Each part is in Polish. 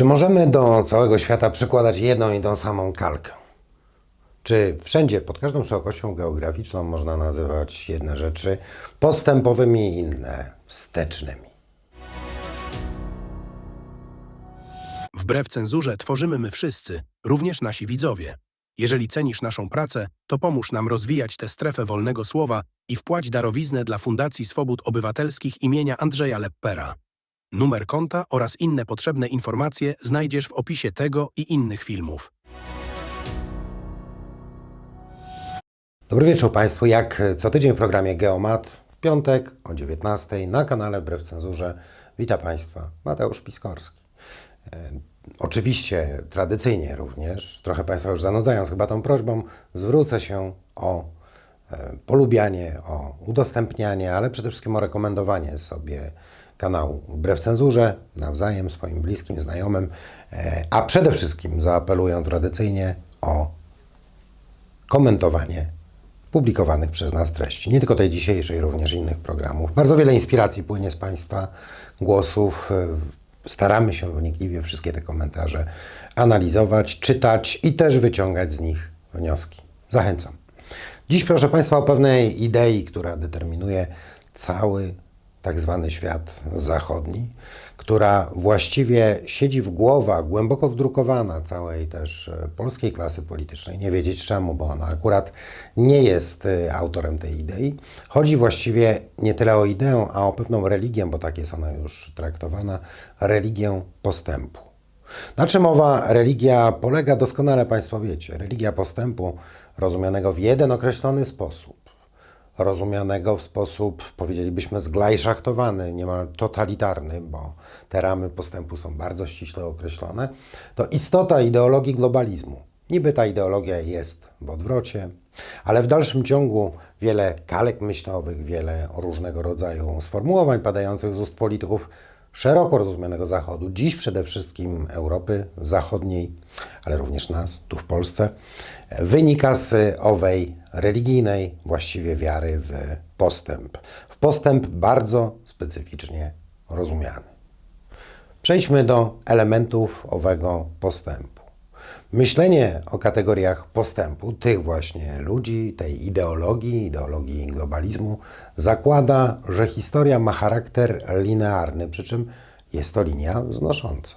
Czy możemy do całego świata przykładać jedną i tą samą kalkę? Czy wszędzie, pod każdą szerokością geograficzną można nazywać jedne rzeczy postępowymi, inne wstecznymi? Wbrew cenzurze tworzymy my wszyscy, również nasi widzowie. Jeżeli cenisz naszą pracę, to pomóż nam rozwijać tę strefę wolnego słowa i wpłać darowiznę dla Fundacji Swobód Obywatelskich imienia Andrzeja Leppera. Numer konta oraz inne potrzebne informacje znajdziesz w opisie tego i innych filmów. Dobry wieczór Państwu. Jak co tydzień w programie Geomat w piątek o 19 na kanale Wbrew Cenzurze wita Państwa Mateusz Piskorski. E, oczywiście tradycyjnie również, trochę Państwa już zanudzając chyba tą prośbą, zwrócę się o e, polubianie, o udostępnianie, ale przede wszystkim o rekomendowanie sobie kanału Wbrew Cenzurze nawzajem swoim bliskim, znajomym, e, a przede wszystkim zaapeluję tradycyjnie o komentowanie publikowanych przez nas treści. Nie tylko tej dzisiejszej, również innych programów. Bardzo wiele inspiracji płynie z Państwa głosów. Staramy się wnikliwie wszystkie te komentarze analizować, czytać i też wyciągać z nich wnioski. Zachęcam. Dziś proszę Państwa o pewnej idei, która determinuje cały tak zwany świat zachodni, która właściwie siedzi w głowach, głęboko wdrukowana całej też e, polskiej klasy politycznej. Nie wiedzieć czemu, bo ona akurat nie jest e, autorem tej idei. Chodzi właściwie nie tyle o ideę, a o pewną religię, bo tak jest ona już traktowana, religię postępu. Na czym owa religia polega, doskonale Państwo wiecie. Religia postępu, rozumianego w jeden określony sposób rozumianego w sposób, powiedzielibyśmy, zglajszachtowany, niemal totalitarny, bo te ramy postępu są bardzo ściśle określone, to istota ideologii globalizmu. Niby ta ideologia jest w odwrocie, ale w dalszym ciągu wiele kalek myślowych, wiele różnego rodzaju sformułowań padających z ust polityków szeroko rozumianego Zachodu, dziś przede wszystkim Europy Zachodniej, ale również nas, tu w Polsce, wynika z owej religijnej właściwie wiary w postęp. W postęp bardzo specyficznie rozumiany. Przejdźmy do elementów owego postępu. Myślenie o kategoriach postępu, tych właśnie ludzi, tej ideologii, ideologii globalizmu, zakłada, że historia ma charakter linearny, przy czym jest to linia wznosząca.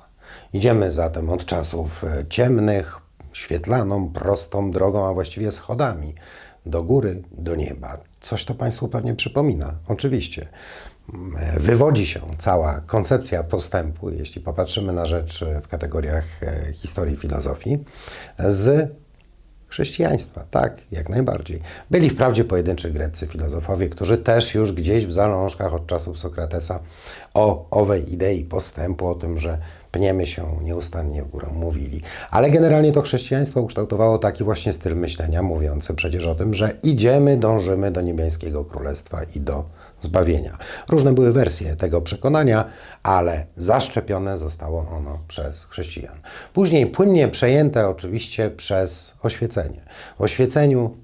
Idziemy zatem od czasów ciemnych, świetlaną, prostą drogą, a właściwie schodami do góry, do nieba. Coś to Państwu pewnie przypomina, oczywiście. Wywodzi się cała koncepcja postępu, jeśli popatrzymy na rzecz w kategoriach e, historii filozofii, z chrześcijaństwa. Tak, jak najbardziej. Byli wprawdzie pojedynczy greccy filozofowie, którzy też już gdzieś w zalążkach od czasów Sokratesa o owej idei postępu, o tym, że pniemy się nieustannie w górę, mówili. Ale generalnie to chrześcijaństwo ukształtowało taki właśnie styl myślenia, mówiący przecież o tym, że idziemy, dążymy do niebiańskiego królestwa i do zbawienia. Różne były wersje tego przekonania, ale zaszczepione zostało ono przez chrześcijan. Później płynnie przejęte oczywiście przez oświecenie. W oświeceniu,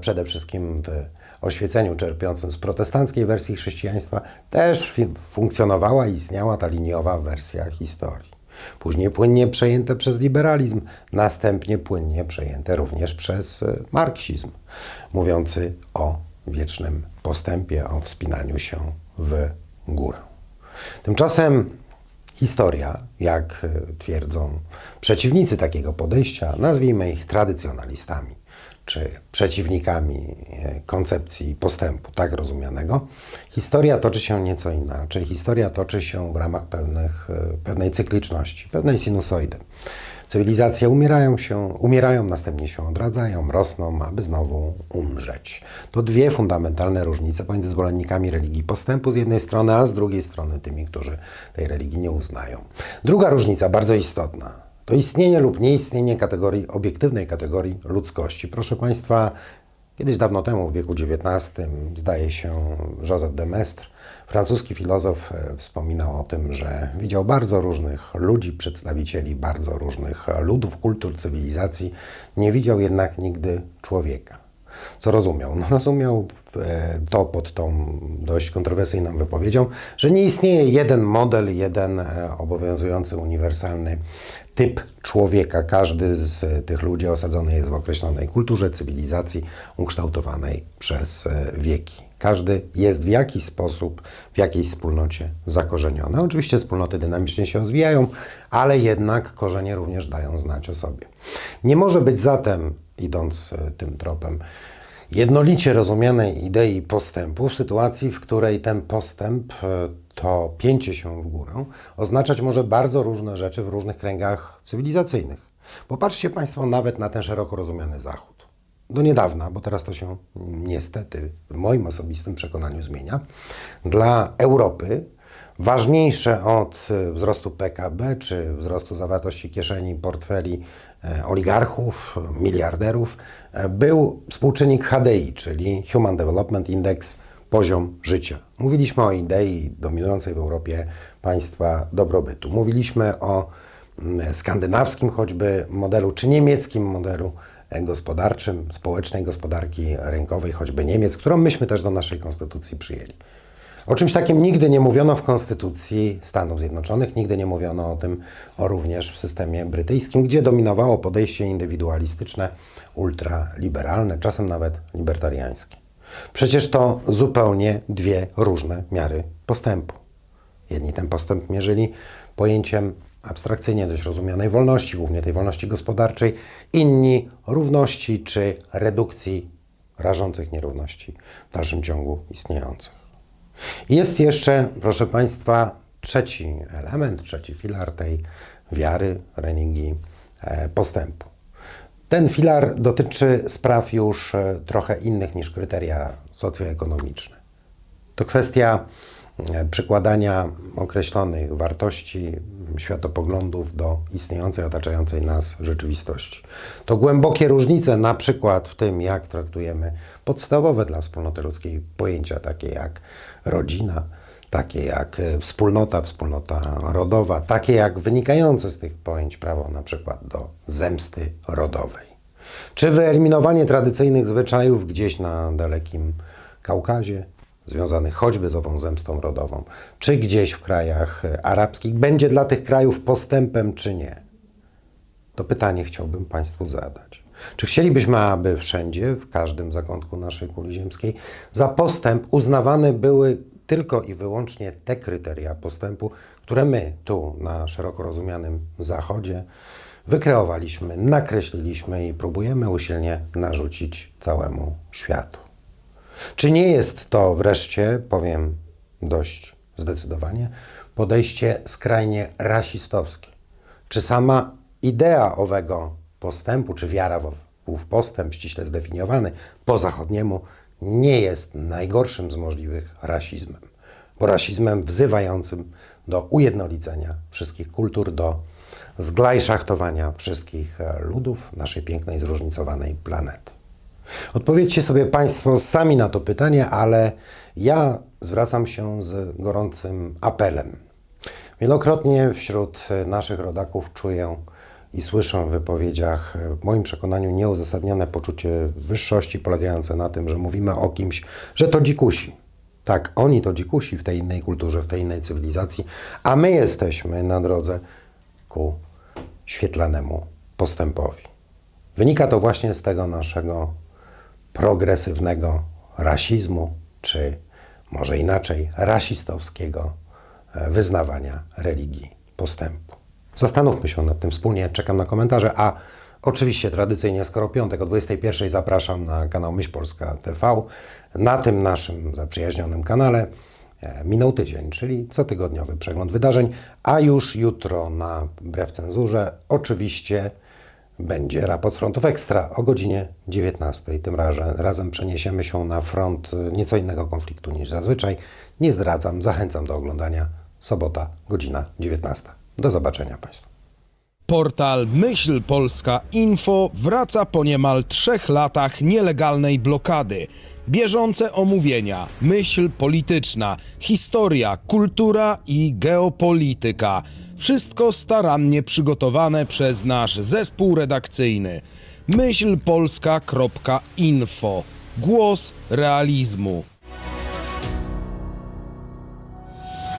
przede wszystkim w oświeceniu czerpiącym z protestanckiej wersji chrześcijaństwa też funkcjonowała i istniała ta liniowa wersja historii. Później płynnie przejęte przez liberalizm, następnie płynnie przejęte również przez e, marksizm, mówiący o wiecznym postępie, o wspinaniu się w górę. Tymczasem historia, jak e, twierdzą przeciwnicy takiego podejścia, nazwijmy ich tradycjonalistami, czy przeciwnikami e, koncepcji postępu, tak rozumianego, historia toczy się nieco inaczej. Historia toczy się w ramach pewnych, e, pewnej cykliczności, pewnej sinusoidy. Cywilizacje umierają się, umierają, następnie się odradzają, rosną, aby znowu umrzeć. To dwie fundamentalne różnice pomiędzy zwolennikami religii postępu z jednej strony, a z drugiej strony tymi, którzy tej religii nie uznają. Druga różnica, bardzo istotna, to istnienie lub nieistnienie kategorii, obiektywnej kategorii ludzkości. Proszę Państwa, kiedyś dawno temu, w wieku XIX, zdaje się, Joseph de Maistre, francuski filozof, e, wspominał o tym, że widział bardzo różnych ludzi, przedstawicieli bardzo różnych ludów, kultur, cywilizacji, nie widział jednak nigdy człowieka. Co rozumiał? No, rozumiał e, to pod tą dość kontrowersyjną wypowiedzią, że nie istnieje jeden model, jeden e, obowiązujący uniwersalny typ człowieka. Każdy z tych ludzi osadzony jest w określonej kulturze, cywilizacji ukształtowanej przez e, wieki. Każdy jest w jakiś sposób w jakiejś wspólnocie zakorzeniony. Oczywiście wspólnoty dynamicznie się rozwijają, ale jednak korzenie również dają znać o sobie. Nie może być zatem, idąc e, tym tropem, jednolicie rozumianej idei postępu w sytuacji, w której ten postęp, e, to pięcie się w górę, oznaczać może bardzo różne rzeczy w różnych kręgach cywilizacyjnych. Popatrzcie Państwo nawet na ten szeroko rozumiany Zachód. Do niedawna, bo teraz to się niestety w moim osobistym przekonaniu zmienia, dla Europy ważniejsze od e, wzrostu PKB czy wzrostu zawartości kieszeni, portfeli e, oligarchów, miliarderów, e, był współczynnik HDI, czyli Human Development Index, poziom życia. Mówiliśmy o idei dominującej w Europie państwa dobrobytu. Mówiliśmy o skandynawskim choćby modelu, czy niemieckim modelu gospodarczym, społecznej gospodarki rynkowej, choćby Niemiec, którą myśmy też do naszej konstytucji przyjęli. O czymś takim nigdy nie mówiono w Konstytucji Stanów Zjednoczonych, nigdy nie mówiono o tym o również w systemie brytyjskim, gdzie dominowało podejście indywidualistyczne, ultraliberalne, czasem nawet libertariańskie. Przecież to zupełnie dwie różne miary postępu. Jedni ten postęp mierzyli pojęciem abstrakcyjnie dość rozumianej wolności, głównie tej wolności gospodarczej, inni równości czy redukcji rażących nierówności w dalszym ciągu istniejących. Jest jeszcze, proszę Państwa, trzeci element, trzeci filar tej wiary, religii, e, postępu. Ten filar dotyczy spraw już e, trochę innych niż kryteria socjoekonomiczne. To kwestia przykładania określonych wartości, światopoglądów do istniejącej, otaczającej nas rzeczywistości. To głębokie różnice, na przykład w tym, jak traktujemy podstawowe dla wspólnoty ludzkiej pojęcia, takie jak rodzina, takie jak e, wspólnota, wspólnota rodowa, takie jak wynikające z tych pojęć prawo na przykład do zemsty rodowej. Czy wyeliminowanie tradycyjnych zwyczajów gdzieś na dalekim Kaukazie, związanych choćby z ową zemstą rodową, czy gdzieś w krajach e, arabskich, będzie dla tych krajów postępem, czy nie? To pytanie chciałbym Państwu zadać. Czy chcielibyśmy, aby wszędzie, w każdym zakątku naszej kuli ziemskiej, za postęp uznawane były tylko i wyłącznie te kryteria postępu, które my tu na szeroko rozumianym Zachodzie wykreowaliśmy, nakreśliliśmy i próbujemy usilnie narzucić całemu światu? Czy nie jest to wreszcie, powiem dość zdecydowanie, podejście skrajnie rasistowskie? Czy sama idea owego postępu, czy wiara w ów postęp ściśle zdefiniowany po zachodniemu, nie jest najgorszym z możliwych rasizmem, bo rasizmem wzywającym do ujednolicenia wszystkich kultur, do zglajszachtowania wszystkich e, ludów naszej pięknej, zróżnicowanej planety. Odpowiedzcie sobie Państwo sami na to pytanie, ale ja zwracam się z gorącym apelem. Wielokrotnie wśród naszych rodaków czuję i słyszę w wypowiedziach, w moim przekonaniu, nieuzasadnione poczucie wyższości polegające na tym, że mówimy o kimś, że to dzikusi. Tak, oni to dzikusi w tej innej kulturze, w tej innej cywilizacji, a my jesteśmy na drodze ku świetlanemu postępowi. Wynika to właśnie z tego naszego progresywnego rasizmu, czy może inaczej, rasistowskiego e, wyznawania religii postępu. Zastanówmy się nad tym wspólnie, czekam na komentarze, a oczywiście tradycyjnie, skoro piątek o 21 zapraszam na kanał Myśl Polska TV. Na tym naszym zaprzyjaźnionym kanale e, minął tydzień, czyli cotygodniowy przegląd wydarzeń, a już jutro na Wbrew Cenzurze oczywiście będzie raport z frontów ekstra o godzinie 19. Tym razem, razem przeniesiemy się na front y, nieco innego konfliktu niż zazwyczaj. Nie zdradzam, zachęcam do oglądania. Sobota, godzina 19. Do zobaczenia Państwu. Portal Myśl Polska Info wraca po niemal trzech latach nielegalnej blokady. Bieżące omówienia, myśl polityczna, historia, kultura i geopolityka. Wszystko starannie przygotowane przez nasz zespół redakcyjny. myślpolska.info. Głos realizmu.